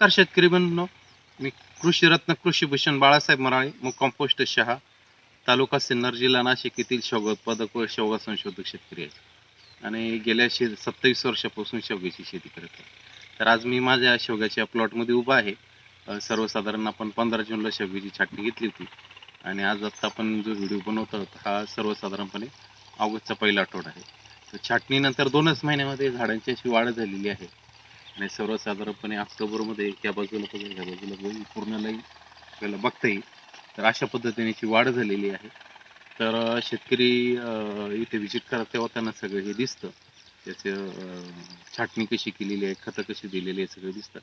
नमस्कार शेतकरी बंधूंनो. मी कृषीरत्न कृषी भूषण बाळासाहेब मराळे मुक्काम पोस्ट शहा तालुका सिन्नर जिल्हा नाशिक येथील शेवगा उत्पादक व शेवगा संशोधक शेतकरी आहे आणि गेल्या शे सत्तावीस वर्षापासून शेवग्याची शेती करत आहे. तर आज मी माझ्या शेवग्याच्या प्लॉटमध्ये उभा आहे. सर्वसाधारण आपण पंधरा जूनला शेवग्याची छाटणी घेतली होती. आणि आज आत्ता आपण जो व्हिडिओ बनवत आहोत हा सर्वसाधारणपणे ऑगस्टचा पहिला आठवडा आहे. तर छाटणीनंतर दोनच महिन्यामध्ये झाडांची अशी वाढ झालेली आहे. आणि सर्वसाधारणपणे ऑक्टोबरमध्ये त्या बाजूला बघा ह्या बाजूला बघा, पूर्ण लाईन आपल्याला बघता येईल तर अशा पद्धतीने याची वाढ झालेली आहे. तर शेतकरी इथे व्हिजिट करतात तेव्हा त्यांना सगळं हे दिसतं. त्याचं छाटणी कशी केलेली आहे खतं कशी दिलेली आहे सगळं दिसतं.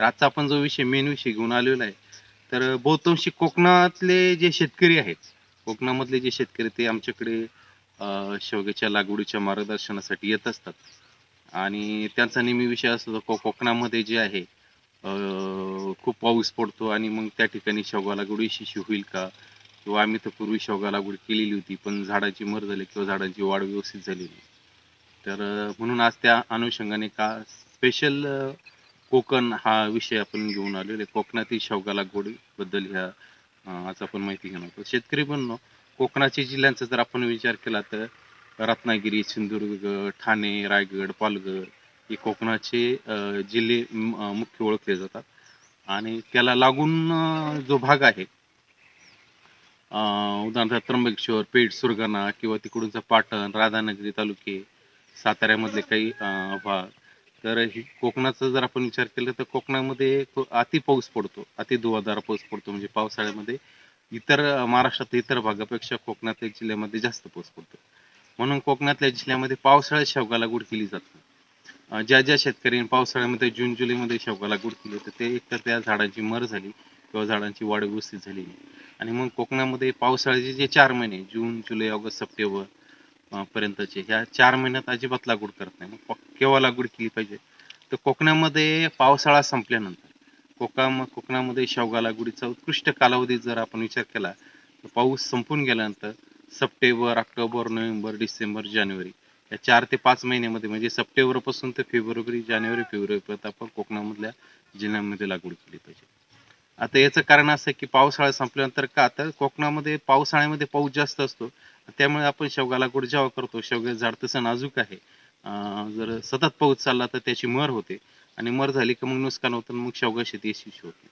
तर आजचा आपण जो विषय मेन विषय घेऊन आलेला आहे तर बहुतांशी कोकणातले जे शेतकरी आहेत कोकणामधले जे शेतकरी ते आमच्याकडे शेवग्याच्या लागवडीच्या मार्गदर्शनासाठी येत असतात. आणि त्यांचा नेहमी विषय असतो को कोकणामध्ये जे आहे खूप पाऊस पडतो आणि मग त्या ठिकाणी शेवगा लागवड यशस्वी होईल का? किंवा आम्ही तर पूर्वी शेवगा लागवड केलेली होती पण झाडाची मर झाली किंवा झाडाची वाढ व्यवस्थित झाली नाही. तर म्हणून आज त्या अनुषंगाने का स्पेशल कोकण हा विषय आपण घेऊन आलेलो आहे. कोकणातील शेवगा लागवडीबद्दल ह्या आज आपण माहिती घेणार आहोत. शेतकरी पण कोकणाच्या जिल्ह्यांचा जर आपण विचार केला तर रत्नागिरी सिंधुदुर्ग ठाणे रायगड पालघर हे कोकणाचे जिल्हे मुख्य ओळखले जातात. आणि त्याला लागून जो भाग आहे उदाहरणार्थ त्र्यंबकेश्वर पेठ सुरगाणा किंवा तिकडूनचा पाटण राधानगरी तालुके साताऱ्यामधले काही भाग तर ही कोकणाचा जर आपण विचार केला तर कोकणामध्ये अति पाऊस पडतो अति धुवाधार पाऊस पडतो. म्हणजे पावसाळ्यामध्ये इतर अं, महाराष्ट्रात इतर भागापेक्षा कोकणातील जिल्ह्यामध्ये जास्त पाऊस पडतो. म्हणून कोकणातल्या जिल्ह्यामध्ये पावसाळ्यात शेवगा लागवड केली जाते. ज्या ज्या शेतकऱ्यांनी पावसाळ्यामध्ये जून जुलैमध्ये शेवगा लागवड केली तर ते एकतर त्या झाडांची मर झाली किंवा झाडांची वाढ व्यवस्थित झाली. नाही आणि मग कोकणामध्ये पावसाळ्याचे जे चार महिने जून जुलै ऑगस्ट सप्टेंबर पर्यंतचे ह्या चार महिन्यात अजिबात लागवड करत नाही. मग केव्हा लागवड केली पाहिजे? तर कोकणामध्ये पावसाळा संपल्यानंतर कोकण कोकणामध्ये शेवगा लागवडीचा उत्कृष्ट कालावधी जर आपण विचार केला तर पाऊस संपून गेल्यानंतर सप्टेंबर ऑक्टोबर नोव्हेंबर डिसेंबर जानेवारी या चार ते पाच महिन्यामध्ये म्हणजे सप्टेंबरपासून ते फेब्रुवारी जानेवारी फेब्रुवारी पर्यंत आपण कोकणामधल्या जिल्ह्यांमध्ये लागवड केली पाहिजे. आता याचं कारण असं आहे की पावसाळा संपल्यानंतर का तर कोकणामध्ये पावसाळ्यामध्ये पाऊस जास्त असतो. त्यामुळे आपण शेवगा लागवड जेव्हा करतो शेवगा झाड तसं नाजूक आहे. जर सतत पाऊस चालला तर त्याची मर होते आणि मर झाली की मग नुकसान होतं मग शेवगा शेती यशस्वी होते.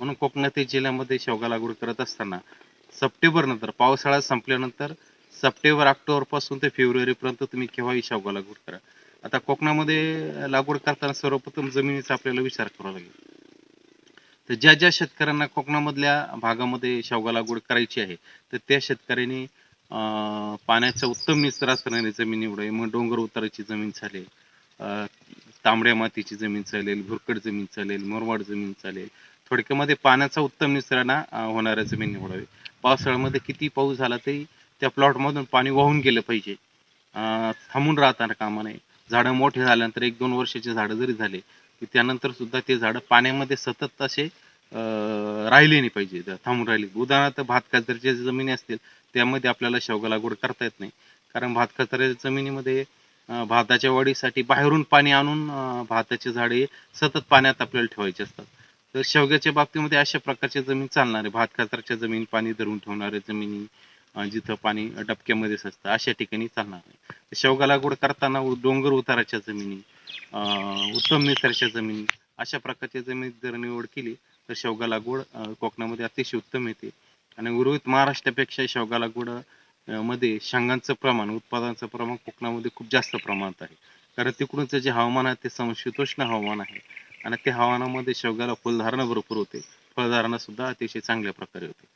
म्हणून कोकणातील जिल्ह्यामध्ये शेवगा लागवड करत असताना सप्टेंबर नंतर पावसाळा संपल्यानंतर सप्टेंबर ऑक्टोबरपासून ते फेब्रुवारी पर्यंत तुम्ही केव्हाही शेवगा लागवड करा? आता कोकणामध्ये लागवड करताना सर्वप्रथम जमिनीचा आपल्याला विचार करावा लागेल. तर ज्या ज्या शेतकऱ्यांना कोकणामधल्या भागामध्ये शेवगा लागवड करायची आहे तर त्या शेतकऱ्यांनी अं, पाण्याचा उत्तम निचरा असणारी जमीन निवडावी. मग डोंगर उताराची जमीन चालेल अं, तांबड्या मातीची जमीन चालेल भुरकट जमीन चालेल मुरवाड जमीन चालेल थोडक्यामध्ये पाण्याचा उत्तम निचराणा होणाऱ्या जमीन निवडावी पावसाळ्यामध्ये किती पाऊस झाला तरी त्या प्लॉटमधून पाणी वाहून गेलं पाहिजे. थांबून राहताना कामा नये. झाडं मोठे झाल्यानंतर एक दोन वर्षाचे झाडं जरी झाले की त्यानंतर सुद्धा ते झाडं पाण्यामध्ये सतत असे राहिले नाही पाहिजे. थांबून राहिले. उदाहरणार्थ भात कातरच्या जमिनी असतील त्यामध्ये आपल्याला शेवगा लागवड करता येत नाही. कारण भात कातऱ्याच्या जमिनीमध्ये भाताच्या वाढीसाठी बाहेरून पाणी आणून भाताचे झाडे सतत पाण्यात आपल्याला ठेवायचे असतात. तर शेवग्याच्या बाबतीमध्ये अशा प्रकारच्या जमीन चालणार आहे. भात कातरच्या जमीन पाणी धरून ठेवणाऱ्या जमिनी जिथं पाणी डबक्यामध्येच असतं अशा ठिकाणी चालणार आहे. तर शेवगा लागवड करताना डोंगर उताराच्या जमिनी उत्तम निसर्गाच्या जमिनी अशा प्रकारच्या जमिनीत जर निवड केली तर शेवगा लागवड कोकणामध्ये अतिशय उत्तम येते. आणि उर्वरित महाराष्ट्रापेक्षा शेवगा लागवडमध्ये शेंगांचं प्रमाण उत्पादनाचं प्रमाण कोकणामध्ये खूप जास्त प्रमाणात आहे. कारण तिकडूनचं जे हवामान आहे ते समशीतोष्ण हवामान आहे. आणि त्या हवामानामध्ये शेवग्याला फुलधारणा भरपूर होते. फळधारणा सुद्धा अतिशय चांगल्या प्रकारे होते.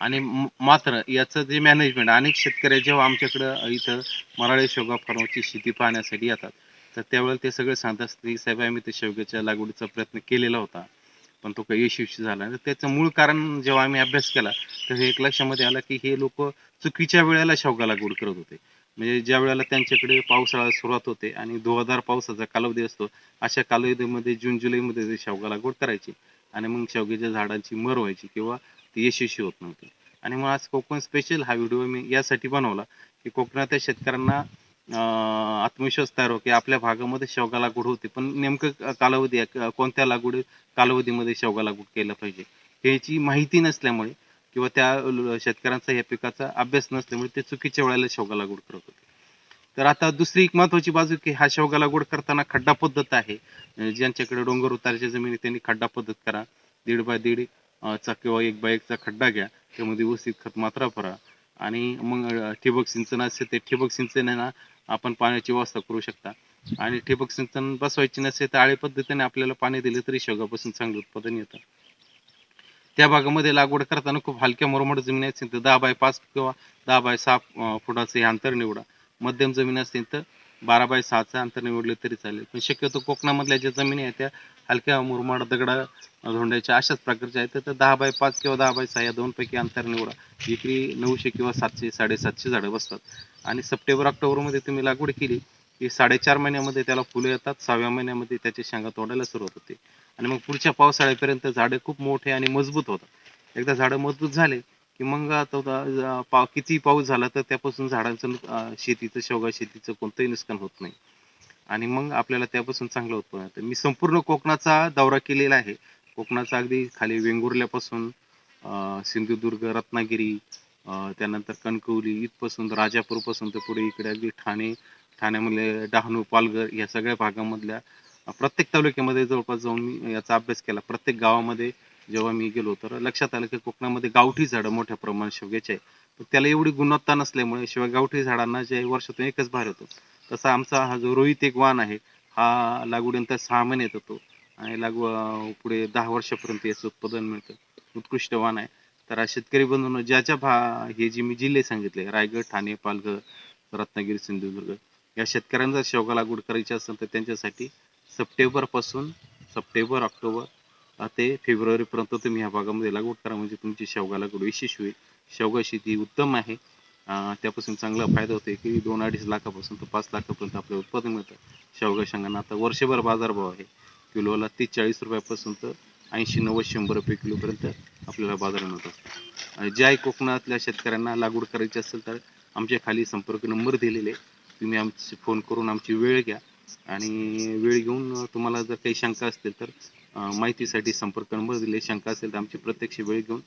आणि मात्र याचं जे मॅनेजमेंट अनेक शेतकरी जेव्हा आमच्याकडं इथं मराठी शेवगा फार्मची शेती पाहण्यासाठी येतात तर त्यावेळेला ते सगळे सांगत की साहेब आम्ही ते शेवग्याच्या लागवडीचा प्रयत्न केलेला होता पण तो काही यशस्वी झाला तर त्याचं मूळ कारण जेव्हा आम्ही अभ्यास केला तर हे एक लक्षामध्ये आलं की हे लोक चुकीच्या वेळेला शेवगा लागवड करत होते. म्हणजे ज्या वेळेला त्यांच्याकडे पावसाळा सुरुवात होते आणि धुवाधार पावसाचा कालावधी असतो अशा कालावधीमध्ये जून जुलैमध्ये ते शेवगा लागवड करायची आणि मग शेवग्याच्या झाडांची मर व्हायची किंवा ती यशस्वी होत नव्हती. आणि मग आज कोकण स्पेशल हा व्हिडिओ मी यासाठी बनवला की कोकणातल्या शेतकऱ्यांना आत्मविश्वास तयार हो की आपल्या भागामध्ये शेवगा लागवड होते पण नेमकं कालावधी आहे, कोणत्या लागवड कालावधीमध्ये शेवगा लागवड केलं पाहिजे? याची माहिती नसल्यामुळे किंवा त्या शेतकऱ्यांचा या पिकाचा अभ्यास नसल्यामुळे ते चुकीच्या वेळेला शेवगा लागवड करत होते. तर आता दुसरी एक महत्वाची बाजू की हा शेवगा लागवड करताना खड्डा पद्धत आहे. ज्यांच्याकडे डोंगर उतारच्या जमिनी त्यांनी खड्डा पद्धत करा. दीड बाय दीड चा किंवा एक बाय एकचा खड्डा घ्या. त्यामध्ये व्यवस्थित खत मात्रा भरा. आणि मग ठिबक सिंचन असेल ते ठिबक सिंचनाना आपण पाण्याची व्यवस्था करू शकता. आणि ठिबक सिंचन बसवायची नसेल तर आळे पद्धतीने आपल्याला पाणी दिले तरी शेवगापासून चांगलं उत्पादन येतं. त्या भागामध्ये लागवड करताना खूप हलक्या मुरमाड जमीन असतील तर दहा बाय पाच किंवा दहा बाय सहा फुटाचं हे अंतर निवडा. मध्यम जमीन असतील तर बारा बाय सहाचं अंतर निवडलं तरी चालेल. पण शक्यतो कोकणामधल्या ज्या जमिनी आहेत त्या हलक्या मुरमाड दगडा धोंड्याच्या अशाच प्रकारच्या आहेत तर दहा बाय पाच किंवा दहा बाय सहा या दोनपैकी अंतर निवडा. विक्री नऊशे किंवा सातशे साडेसातशे झाडं बसतात. आणि सप्टेंबर ऑक्टोबरमध्ये तुम्ही लागवड केली की साडेचार महिन्यामध्ये त्याला फुलं येतात सहाव्या महिन्यामध्ये त्याचे शेंगा तोडायला सुरुवात होते. आणि मग पुढच्या पावसाळ्यापर्यंत झाडे खूप मोठे आणि मजबूत होतात. एकदा झाडं मजबूत झाले की मग आता किती पाऊस झाला तर त्यापासून झाडांचं शेतीचं शेवगा शेतीचं कोणतंही नुकसान होत नाही. आणि मग आपल्याला त्यापासून चांगलं उत्पन्न येतं मी संपूर्ण कोकणाचा दौरा केलेला आहे. कोकणाचा अगदी खाली वेंगुर्ल्यापासून सिंधुदुर्ग रत्नागिरी त्यानंतर कणकवली इथपासून राजापूरपासून तर पुढे इकडे अगदी ठाणे ठाण्यामधले डहाणू पालघर या सगळ्या भागामधल्या प्रत्येक तालुक्यामध्ये जवळपास जाऊन मी याचा अभ्यास केला. प्रत्येक गावामध्ये जेव्हा मी गेलो तर लक्षात आलं की कोकणामध्ये गावठी झाडं मोठ्या प्रमाणात शेवग्याचे आहे पण त्याला एवढी गुणवत्ता नसल्यामुळे शिवाय गावठी झाडांना जे वर्षातून एकच भार येतो. तसा आमचा हा जो रोहित एक वाण आहे हा लागवडीनंतर सहा महिन्यात येतो आणि लागव पुढे दहा वर्षापर्यंत याचं उत्पादन मिळतं. उत्कृष्ट वाण आहे. तर हा शेतकरी बंधूंनो ज्या भा हे जे मी जिल्हे सांगितले रायगड ठाणे पालघर रत्नागिरी सिंधुदुर्ग या शेतकऱ्यांना जर शेवगा लागवड करायची असेल तर त्यांच्यासाठी सप्टेंबरपासून सप्टेंबर ऑक्टोबर ते फेब्रुवारीपर्यंत तुम्ही ह्या भागामध्ये लागवड करा. म्हणजे तुमची शेवगा लागवड यशस्वी होईल. शेवगा शेती उत्तम आहे. त्यापासून चांगला फायदा होतो की दोन अडीच लाखापासून तर पाच लाखापर्यंत आपलं उत्पादन मिळतं. शेवगा शेंगांना आता वर्षभर बाजारभाव आहे. किलोला तीस चाळीस रुपयापासून तर ऐंशी नव्वद शंभर रुपये किलोपर्यंत आपल्याला बाजार मिळत. असतो ज्या कोकणातल्या शेतकऱ्यांना लागवड करायची असेल तर आमच्या खाली संपर्क नंबर दिलेले आहे. तुम्ही आमची फोन करून आमची वेळ घ्या. आणि वेळ घेऊन तुम्हाला जर काही शंका असतील तर माहितीसाठी संपर्क नंबर दिले. शंका असेल तर आमची प्रत्यक्ष वेळ घेऊन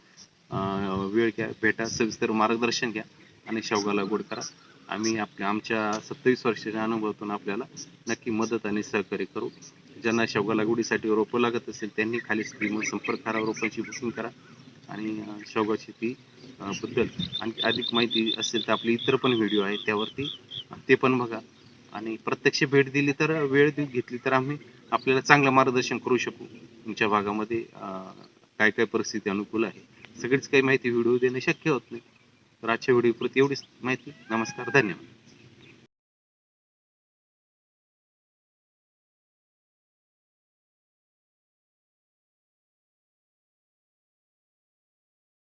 वेळ घ्या भेटा सविस्तर मार्गदर्शन घ्या आणि शेवगा गोड करा. आम्ही आपल्या आमच्या सत्तावीस वर्षाच्या अनुभवातून आपल्याला नक्की मदत आणि सहकार्य करू. ज्यांना शेवगा लागवडीसाठी रोपं लागत असेल त्यांनी खाली स्क्रीनवर संपर्क करा रोपांची बुकिंग करा आणि शेवगा शेती बद्दल आणखी अधिक माहिती असेल तर आपले इतर पण व्हिडिओ आहेत त्यावरती ते पण बघा. आणि प्रत्यक्ष भेट दिली तर वेळ घेतली तर आम्ही आपल्याला चांगलं मार्गदर्शन करू शकू. तुमच्या भागामध्ये काय काय परिस्थिती अनुकूल आहे? सगळीच काही माहिती व्हिडिओ देणे शक्य होत नाही. तर आजच्या व्हिडिओ प्रति एवढीच माहिती. नमस्कार. धन्यवाद.